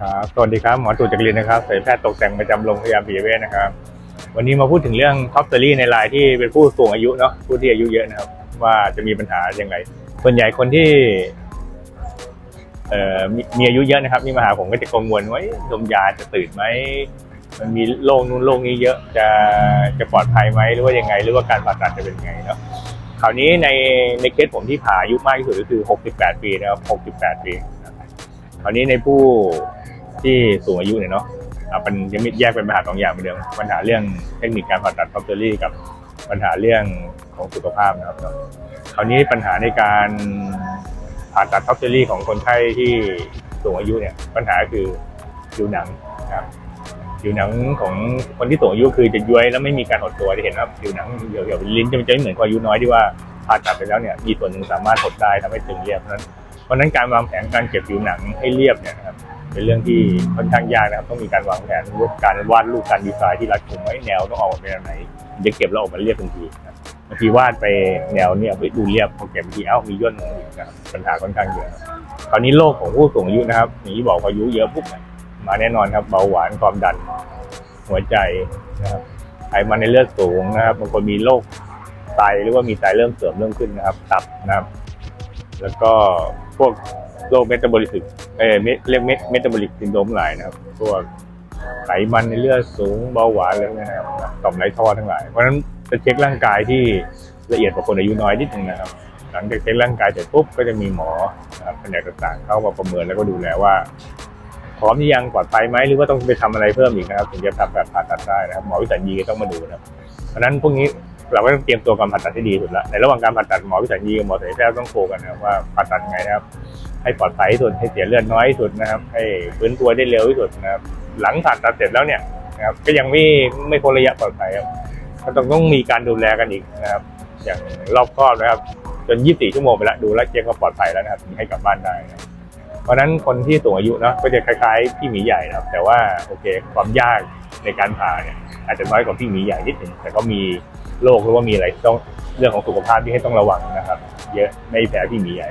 ครับสวัสดีครับหมอตู่จักรินนะครับสายแพทย์ตกแต่งประจำโรงพยาบาลปิยเวชนะครับ วันนี้มาพูดถึงเรื่องท็อปเตอรี่ในรายที่เป็นผู้สูงอายุเนาะผู้ที่อายุเยอะนะครับ ว่าจะมีปัญหาอย่างไรส่วนใหญ่คนที่เอ่อมีมีอายุเยอะนะครับนี่มาหาผมก็จะกังวลว่าเอ๊ะดมยาจะตื่นไหมมันมีโรคนู้นโรคนี้เยอะจะจะปลอดภัยไหมหรือว่ายังไง หรือว่าการผ่าตัดจะเป็นยังไงเนาะคราวนี้ในในเคสผมที่ผ่าอายุมากที่สุดก็คือ 68 ปีนะครับ 68 ปีนะครับคราวนี้ในผู้ ที่สูงอายุเนี่ยเนาะอะมันจะมีแยกเป็นปัญหาสองอย่างเหมือนเดิมปัญหาเรื่องเทคนิคการผ่าตัดพับเตอรี่กับปัญหาเรื่องของสุขภาพนะครับคราวนี้ปัญหาในการผ่าตัดพับเตอรี่ของคนไข้ที่สูงอายุเนี่ยปัญหาคือผิวหนังครับผิวหนังของคนที่สูงอายุคือจะย้วยแล้วไม่มีการหดตัวที่เห็นว่าผิวหนังเหี่ยวๆลิ้นจะไม่เหมือนคนอายุน้อยที่ว่าผ่าตัดไปแล้วเนี่ยมีส่วนหนึ่งสามารถหดได้ทำให้ตึงเรียบเพราะนั้นเพราะนั้นการวางแผนการเก็บผิวหนังให้เรียบเนี่ยครับ เป็นเรื่องที่ค่อนข้างยากนะครับต้องมีการวางแผนรูปการวาดรูปการดีไซน์ที่รัดกุมไว้แนวต้องออกมาเป็นแบบไหนจะเก็บแล้วออกมาเรียบทันทีนะบางทีวาดไปแนวเนี่ยไปดูเรียบพอเก็บบางทีเอ้ามีย่นลงอีกนะครับปัญหาค่อนข้างเยอะคราวนี้โรคของผู้สูงอายุนะครับอย่างที่บอกพออายุเยอะปุ๊บมาแน่นอนครับเบาหวานความดัน หัวใจนะครับไขมันในเลือดสูงนะครับบางคนมีโรคไตหรือว่ามีไตเริ่มเสื่อมเริ่มขึ้นนะครับ ตับนะครับ แล้วก็พวก โรคเมตาบอลิซึมเออเมเรียกเมเมตาบอลิกซินโดรมหลายนะครับพวกไขมันในเลือดสูงเบาหวานอะไรพวกนี้นะครับต่อมไรท่อทั้งหลาย เพราะฉะนั้นจะเช็คร่างกายที่ละเอียดกว่าคนอายุน้อยนิดนึงนะครับ หลังจากเช็คร่างกายเสร็จปุ๊บก็จะมีหมอแผนกต่างๆ เข้ามาประเมินแล้วก็ดูแลว่าพร้อมหรือยังปลอดภัยไหมหรือว่าต้องไปทำอะไรเพิ่มอีกนะครับ ถึงจะทำการผ่าตัดได้นะครับ หมอวิสัญญีก็ต้องมาดูนะครับเพราะฉะนั้นพวกนี้ เราก็ต้องเตรียมตัวการผ่าตัดที่ดีที่สุดละในระหว่างการผ่าตัดหมอวิสัญญีกับหมอศัลยแพทย์ต้องโคกันนะว่าผ่าตัดไงนะครับ ให้ปลอดภัยที่สุดให้เสียเลือดน้อยที่สุดนะครับ ให้ฟื้นตัวได้เร็วที่สุดนะครับ หลังผ่าตัดเสร็จแล้วเนี่ยนะครับก็ยังไม่ไม่พ้นระยะปลอดภัยครับก็ต้องต้องมีการดูแลกันอีกนะครับ อย่างรอบคอบนะครับ จน 24 ชั่วโมงไปแล้วดูแลเช็คว่าปลอดภัยแล้วนะครับให้กลับบ้านได้นะเพราะฉะนั้นคนที่สูงอายุเนาะก็จะคล้ายๆพี่หมีใหญ่นะครับ แต่ว่าโอเคความยาก ในการผ่าเนี่ยอาจจะน้อยกว่าพี่หมีใหญ่นิดหนึงแต่ก็มีโรคหรือว่ามีอะไรต้องเรื่องของสุขภาพที่ให้ต้องระวังนะครับ เยอะไม่แพ้พี่หมีใหญ่